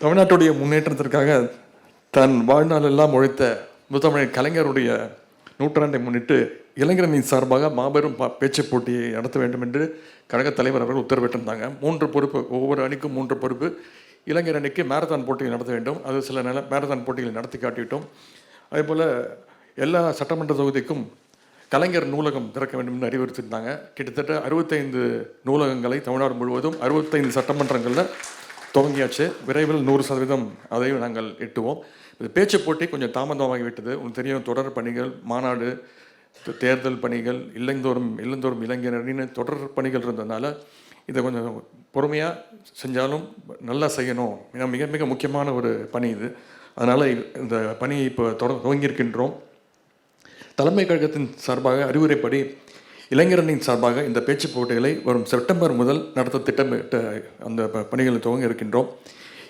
தமிழ்நாட்டுடைய முன்னேற்றத்திற்காக தன் வாழ்நாளெல்லாம் உழைத்த முத்தமிழ் கலைஞருடைய நூற்றாண்டை முன்னிட்டு இளைஞரணியின் சார்பாக மாபெரும் பேச்சு போட்டியை நடத்த வேண்டும் என்று கழகத் தலைவர் அவர்கள் உத்தரவிட்டிருந்தாங்க. மூன்று பொறுப்பு ஒவ்வொரு அணிக்கும் மூன்று பொறுப்பு. இளைஞர் அணிக்கு மேரத்தான் போட்டிகள் நடத்த வேண்டும். அது சில நில மேரத்தான் போட்டிகளை நடத்தி காட்டிவிட்டோம். அதேபோல் எல்லா சட்டமன்ற தொகுதிக்கும் கலைஞர் நூலகம் திறக்க வேண்டும் என்று அறிவுறுத்தியிருந்தாங்க. கிட்டத்தட்ட அறுபத்தைந்து நூலகங்களை தமிழ்நாடு முழுவதும் அறுபத்தைந்து சட்டமன்றங்களில் துவங்கியாச்சு. விரைவில் நூறு சதவீதம் அதையும் நாங்கள் எட்டுவோம். இது பேச்சு போட்டி கொஞ்சம் தாமதமாகிவிட்டது உங்களுக்கு தெரியும் தொடர் பணிகள் மாநாடு தேர்தல் பணிகள் இல்லந்தோறும் இல்லந்தோறும் இளைஞரின் தொடர் பணிகள் இருந்ததுனால இதை கொஞ்சம் பொறுமையாக செஞ்சாலும் நல்லா செய்யணும். ஏன்னா மிக மிக முக்கியமான ஒரு பணி இது. அதனால் இந்த பணியை இப்போ தொடர் துவங்கியிருக்கின்றோம். தலைமை கழகத்தின் சார்பாக அறிவுரைப்படி இளைஞரணியின் சார்பாக இந்த பேச்சுப் போட்டிகளை வரும் செப்டம்பர் முதல் நடத்த திட்டமிட்ட அந்த ப- பணிகளை துவங்க இருக்கின்றோம்.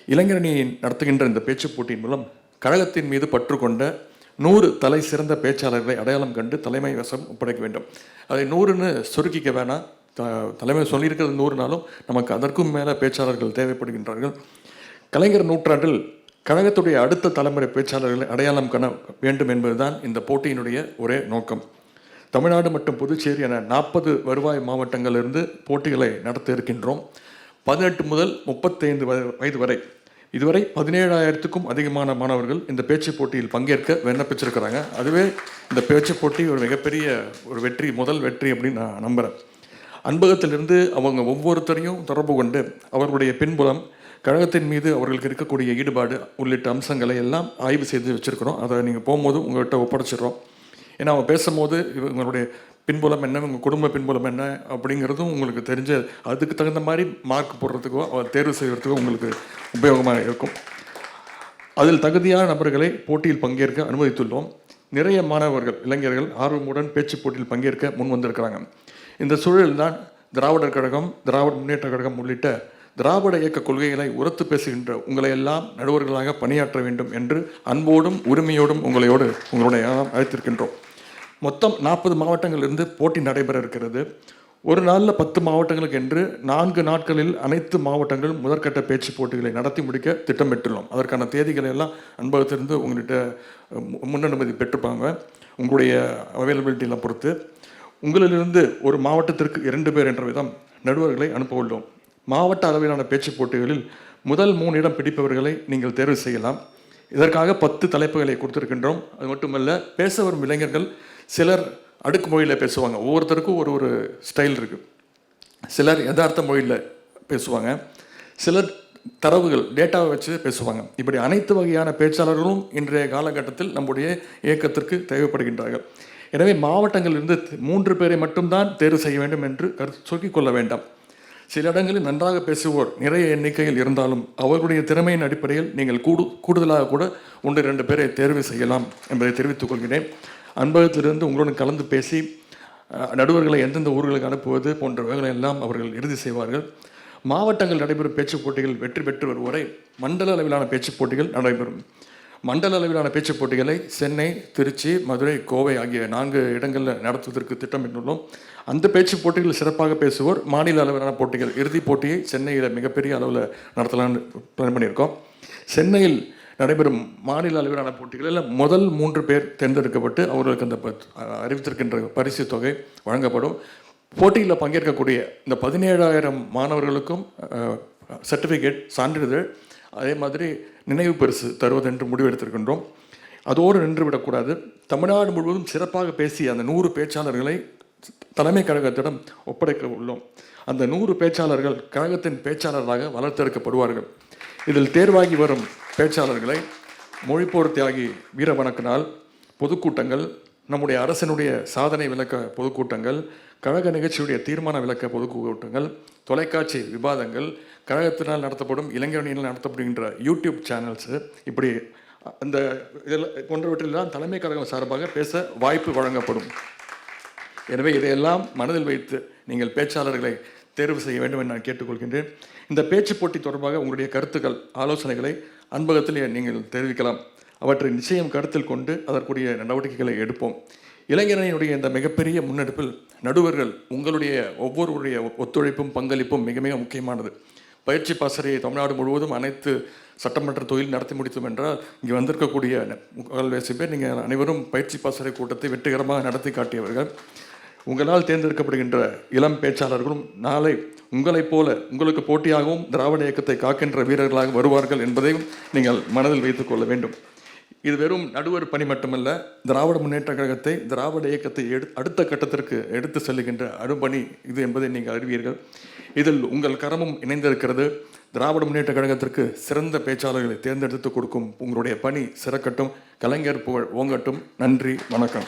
இளைஞரணியை நடத்துகின்ற இந்த பேச்சுப் போட்டியின் மூலம் கழகத்தின் மீது பற்று கொண்ட நூறு தலை சிறந்த பேச்சாளர்களை அடையாளம் கண்டு தலைமை வசம் ஒப்படைக்க வேண்டும். அதை நூறுன்னு சுருக்கிக்க வேணாம். த தலைமை சொல்லியிருக்கிறது நூறுனாலும் நமக்கு அதற்கும் மேலே பேச்சாளர்கள் தேவைப்படுகின்றார்கள். கலைஞர் நூற்றாண்டில் கழகத்துடைய அடுத்த தலைமுறை பேச்சாளர்களை அடையாளம் காண வேண்டும் என்பதுதான் இந்த போட்டியினுடைய ஒரே நோக்கம். தமிழ்நாடு மற்றும் புதுச்சேரி என நாற்பது வருவாய் மாவட்டங்களிலிருந்து போட்டிகளை நடத்த இருக்கின்றோம் பதினெட்டு முதல் முப்பத்தைந்து வயது வரை. இதுவரை பதினேழாயிரத்துக்கும் அதிகமான மாணவர்கள் இந்த பேச்சு போட்டியில் பங்கேற்க விண்ணப்பிச்சிருக்கிறாங்க. அதுவே இந்த பேச்சு போட்டி ஒரு மிகப்பெரிய ஒரு வெற்றி முதல் வெற்றி அப்படின்னு நான் நம்புகிறேன் அன்பகத்திலிருந்து அவங்க ஒவ்வொருத்தரையும் தொடர்பு கொண்டு அவர்களுடைய பின்புலம் கழகத்தின் மீது அவர்களுக்கு இருக்கக்கூடிய ஈடுபாடு உள்ளிட்ட அம்சங்களை எல்லாம் ஆய்வு செய்து வச்சுருக்கிறோம். அதை நீங்கள் போகும்போது உங்கள்கிட்ட ஒப்படைச்சிடுறோம். ஏன்னா அவங்க பேசும்போது இவங்களுடைய பின்புலம் என்ன உங்கள் குடும்ப பின்புலம் என்ன அப்படிங்கிறதும் உங்களுக்கு தெரிஞ்ச அதுக்கு தகுந்த மாதிரி மார்க் போடுறதுக்கோ அவர் தேர்வு செய்கிறதுக்கோ உங்களுக்கு உபயோகமாக இருக்கும். அதில் தகுதியான நபர்களை போட்டியில் பங்கேற்க அனுமதித்துள்ளோம். நிறைய மாணவர்கள் இளைஞர்கள் ஆர்வமுடன் பேச்சு போட்டியில் பங்கேற்க முன் வந்திருக்கிறாங்க. இந்த சூழலில் தான் திராவிடர் கழகம் திராவிட முன்னேற்ற கழகம் உள்ளிட்ட திராவிட இயக்க கொள்கைகளை உரத்து பேசுகின்ற உங்களை எல்லாம் நடுவர்களாக பணியாற்ற வேண்டும் என்று அன்போடும் உரிமையோடும் உங்களையோடு உங்களுடைய அழைத்திருக்கின்றோம். மொத்தம் நாற்பது மாவட்டங்களிலிருந்து போட்டி நடைபெற இருக்கிறது. ஒரு நாளில் பத்து மாவட்டங்களுக்கு என்று நான்கு நாட்களில் அனைத்து மாவட்டங்களும் முதற்கட்ட பேச்சு போட்டிகளை நடத்தி முடிக்க திட்டமிட்டுள்ளோம். அதற்கான தேதிகளை எல்லாம் அன்பகத்திலிருந்து உங்கள்கிட்ட முன்னனுமதி பெற்றுப்பாங்க. உங்களுடைய அவைலபிலிட்டியெல்லாம் பொறுத்து. உங்களிலிருந்து ஒரு மாவட்டத்திற்கு இரண்டு பேர் என்ற விதம் நடுவர்களை அனுப்ப உள்ளோம். மாவட்ட அளவிலான பேச்சு போட்டிகளில் முதல் மூணு இடம் பிடிப்பவர்களை நீங்கள் தேர்வு செய்யலாம். இதற்காக பத்து தலைப்புகளை கொடுத்திருக்கின்றோம். அது மட்டுமல்ல பேச வரும் இளைஞர்கள் சிலர் அடுக்கு மொழியில் பேசுவாங்க. ஒவ்வொருத்தருக்கும் ஒரு ஒரு ஸ்டைல் இருக்குது சிலர் யதார்த்த மொழியில் பேசுவாங்க. சிலர் தரவுகள் டேட்டாவை வச்சு பேசுவாங்க. இப்படி அனைத்து வகையான பேச்சாளர்களும் இன்றைய காலகட்டத்தில் நம்முடைய இயக்கத்திற்கு தேவைப்படுகின்றார்கள். எனவே மாவட்டங்களிலிருந்து மூன்று பேரை மட்டும்தான் தேர்வு செய்ய வேண்டும் என்று கருத்து சொல்லிக் கொள்ள வேண்டாம். சில இடங்களில் நன்றாக பேசுவோர் நிறைய எண்ணிக்கையில் இருந்தாலும் அவர்களுடைய திறமையின் அடிப்படையில் நீங்கள் கூடு கூடுதலாக கூட ஒன்று இரண்டு பேரை தேர்வு செய்யலாம் என்பதை தெரிவித்துக் கொள்கிறேன். அன்பகத்திலிருந்து உங்களுடன் கலந்து பேசி நடுவர்களை எந்தெந்த ஊர்களுக்கு அனுப்புவது போன்ற எல்லாம் அவர்கள் இறுதி செய்வார்கள். மாவட்டங்கள் நடைபெறும் பேச்சுப் போட்டிகள் வெற்றி பெற்று வருவரை மண்டல அளவிலான பேச்சுப் போட்டிகள் நடைபெறும். மண்டல அளவிலான பேச்சுப் போட்டிகளை சென்னை திருச்சி மதுரை கோவை ஆகிய நான்கு இடங்களில் நடத்துவதற்கு திட்டமிட்டுள்ளோம். அந்த பேச்சுப் போட்டிகள் சிறப்பாக பேசுவோர் மாநில அளவிலான போட்டிகள் இறுதிப் போட்டியை சென்னையில் மிகப்பெரிய அளவில் நடத்தலாம்னு பிளான் பண்ணியிருக்கோம். சென்னையில் நடைபெறும் மாநில அளவிலான போட்டிகளில் முதல் மூன்று பேர் தேர்ந்தெடுக்கப்பட்டு அவர்களுக்கு அந்த அறிவித்திருக்கின்ற பரிசு தொகை வழங்கப்படும். போட்டியில் பங்கேற்கக்கூடிய இந்த பதினேழாயிரம் மாணவர்களுக்கும் சர்டிஃபிகேட் சான்றிதழ் அதே மாதிரி நினைவு பரிசு தருவதென்று முடிவெடுத்திருக்கின்றோம். அதோடு நின்று விடக்கூடாது தமிழ்நாடு முழுவதும் சிறப்பாக பேசிய அந்த நூறு பேச்சாளர்களை தலைமை கழகத்திடம் ஒப்படைக்க உள்ளோம். அந்த நூறு பேச்சாளர்கள் கழகத்தின் பேச்சாளராக வளர்த்தெடுக்கப்படுவார்கள். இதில் தேர்வாகி வரும் பேச்சாளர்களை மொழிப்போர் தியாகி வீர வணக்கினால் பொதுக்கூட்டங்கள் நம்முடைய அரசனுடைய சாதனை விளக்க பொதுக்கூட்டங்கள் கழக நிகழ்ச்சியுடைய தீர்மான விளக்க பொதுக்கூட்டங்கள் தொலைக்காட்சி விவாதங்கள் கழகத்தினால் நடத்தப்படும் இளைஞரணியினால் நடத்தப்படுகின்ற யூடியூப் சேனல்ஸு இப்படி அந்த இதில் போன்றவற்றிலெல்லாம் தலைமை கழகம் சார்பாக பேச வாய்ப்பு வழங்கப்படும். எனவே இதையெல்லாம் மனதில் வைத்து நீங்கள் பேச்சாளர்களை தேர்வு செய்ய வேண்டும் என்று நான் கேட்டுக்கொள்கின்றேன். இந்த பேச்சு போட்டி தொடர்பாக உங்களுடைய கருத்துக்கள் ஆலோசனைகளை அன்பகத்தில் நீங்கள் தெரிவிக்கலாம். அவற்றை நிச்சயம் கருத்தில் கொண்டு அதற்குரிய நடவடிக்கைகளை எடுப்போம். இளைஞரணியினுடைய இந்த மிகப்பெரிய முன்னெடுப்பில் நடுவர்கள் உங்களுடைய ஒவ்வொருவருடைய ஒத்துழைப்பும் பங்களிப்பும் மிக மிக முக்கியமானது. பயிற்சி பாசறையை தமிழ்நாடு முழுவதும் அனைத்து சட்டமன்ற தொழில் நடத்தி முடித்தோம் என்றால் இங்கே வந்திருக்கக்கூடிய முக்கால்வாசி பேர் நீங்கள் அனைவரும் பயிற்சி பாசறை கூட்டத்தை வெற்றிகரமாக நடத்தி காட்டியவர்கள். உங்களால் தேர்ந்தெடுக்கப்படுகின்ற இளம் பேச்சாளர்களும் நாளை உங்களைப் போல உங்களுக்கு போட்டியாகவும் திராவிட இயக்கத்தை காக்கின்ற வீரர்களாக வருவார்கள் என்பதையும் நீங்கள் மனதில் வைத்துக் கொள்ள வேண்டும். இது வெறும் நடுவர் பணி மட்டுமல்ல திராவிட முன்னேற்ற கழகத்தை திராவிட இயக்கத்தை எடு அடுத்த கட்டத்திற்கு எடுத்து செல்லுகின்ற அடுபணி இது என்பதை நீங்கள் அறிவீர்கள். இதில் உங்கள் கரமும் இணைந்திருக்கிறது. திராவிட முன்னேற்ற கழகத்திற்கு சிறந்த பேச்சாளர்களை தேர்ந்தெடுத்து கொடுக்கும் உங்களுடைய பணி சிறக்கட்டும். கலைஞர் புகழ் ஓங்கட்டும். நன்றி வணக்கம்.